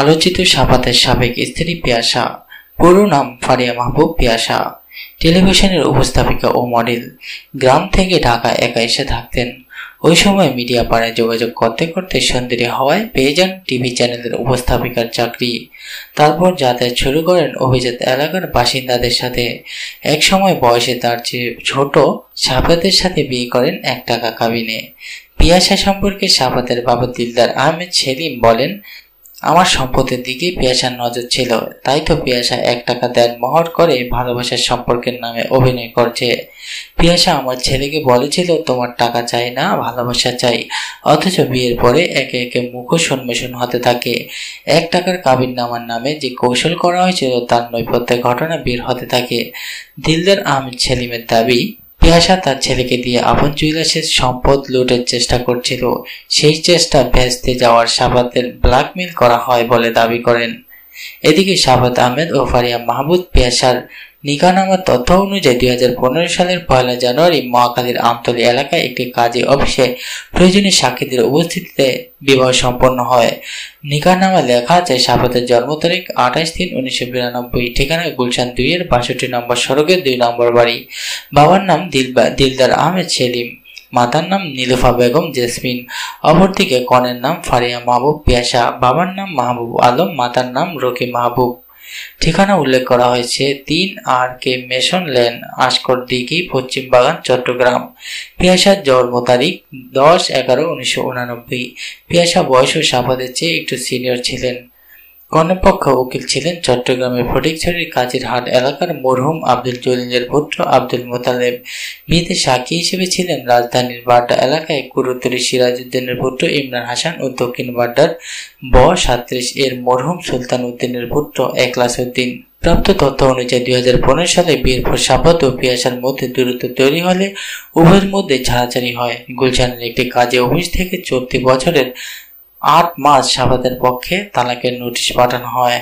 আলোচিত সাপাতের সাবেক স্ত্রী পিয়াসা, পুরো নাম ফারিয়া মাহবুব পিয়াসা। টেলিভিশনের উপস্থাপিকা ও মডেল। গ্রাম থেকে ঢাকা একা এসে থাকতেন। ওই সময় মিডিয়া পাড়ায় যোগাযোগ করতে করতে সন্দেরী হওয়ায় পেয়ে যান টিভি চ্যানেলের উপস্থাপিকার চাকরি। তারপর যাতায়াত শুরু করেন অভিজাত এলাকার বাসিন্দাদের সাথে। এক সময় বয়সে তার চেয়ে ছোট সাফাতের সাথে বিয়ে করেন এক টাকা কাবিনে। পিয়াসা সম্পর্কে সাফাতের বাবা দিলদার আহমেদ সেলিম বলেন আমার সম্পদের দিকে পিয়াসার নজর ছিল। তাই তো পিয়াসা এক টাকা দেন মহর করে ভালোবাসার সম্পর্কের নামে অভিনয় করছে। পিয়াসা আমার ছেলেকে বলেছিল, তোমার টাকা চাই না, ভালোবাসা চাই। অথচ বিয়ের পরে একে একে মুখোশ উন্মেষণ হতে থাকে। এক টাকার কাবিন নামার নামে যে কৌশল করা হয়েছিল, তার নৈপথ্যের ঘটনা বের হতে থাকে। দিলদার আহমেদ সেলিমের দাবি পিয়াসা তার ছেলেকে দিয়ে আপন জুইলাসের সম্পদ লুটের চেষ্টা করছিল। সেই চেষ্টা ভেস্তে যাওয়ার সাবাতের ব্ল্যাকমেল করা হয় বলে দাবি করেন। এদিকে সাবাত আহমেদ ও ফারিয়া মাহমুদ পিয়াসার নিকানামার তথ্য অনুযায়ী দুই হাজার পনেরো সালের পয়লা জানুয়ারি মহাকালীর আমতলী এলাকায় একটি কাজী অফিসে প্রয়োজনীয় সাক্ষীদের উপস্থিতিতে বিবাহ সম্পন্ন হয়। নিকানামা লেখা আছে, সাফাতের জন্ম তারিখ আঠাশ তিন উনিশশো বিরানব্বই, ঠিকানা গুলশান দুই এর বাষট্টি নম্বর সড়কের দুই নম্বর বাড়ি। বাবার নাম দিলবা দিলদার আহমেদ সেলিম, মাতার নাম নীলুফা বেগম জেসমিন, অপরদিকে কনের নাম ফারিয়া মাহবুব পিয়াসা, বাবার নাম মাহবুব আলম, মাতার নাম রকি মাহবুব। ঠিকানা উল্লেখ করা হয়েছে তিন আর কে মেশন লেন, আসকর দিঘি, পশ্চিম বাগান, চট্টগ্রাম। পিয়াসার জন্ম তারিখ দশ এগারো উনিশশো উনানব্বই। পিয়াসা বয়স ও সাফাদের চেয়ে একটু সিনিয়র ছিলেন। কর্ণপক্ষ উকিল ছিলেন চট্টগ্রামের ফটিকছড়ির কাজীর হাট এলাকার মরহুম আব্দুল জলিলের পুত্র আব্দুল মোতালেব। বিয়েতে সাক্ষী হিসেবে ছিলেন রাজধানীর বাড্ডা এলাকায় কুরুতরি সিরাজউদ্দিনের পুত্র ইমরান হাসান ও দক্ষিণ বাড্ডার ব সাত্রিশ এর মরহুম সুলতান উদ্দিনের পুত্র একলাস উদ্দিন। প্রাপ্ত তথ্য অনুযায়ী দুই হাজার পনেরো সালে বিয়ের পর সাপাত ও পিয়াসার মধ্যে দূরত্ব তৈরি হলে উভয়ের মধ্যে ছাড়াছাড়ি হয়। গুলশানের একটি কাজে অফিস থেকে চলতি বছরের আট মাস সাবাদের পক্ষে তালাকের নোটিশ পাঠানো হয়।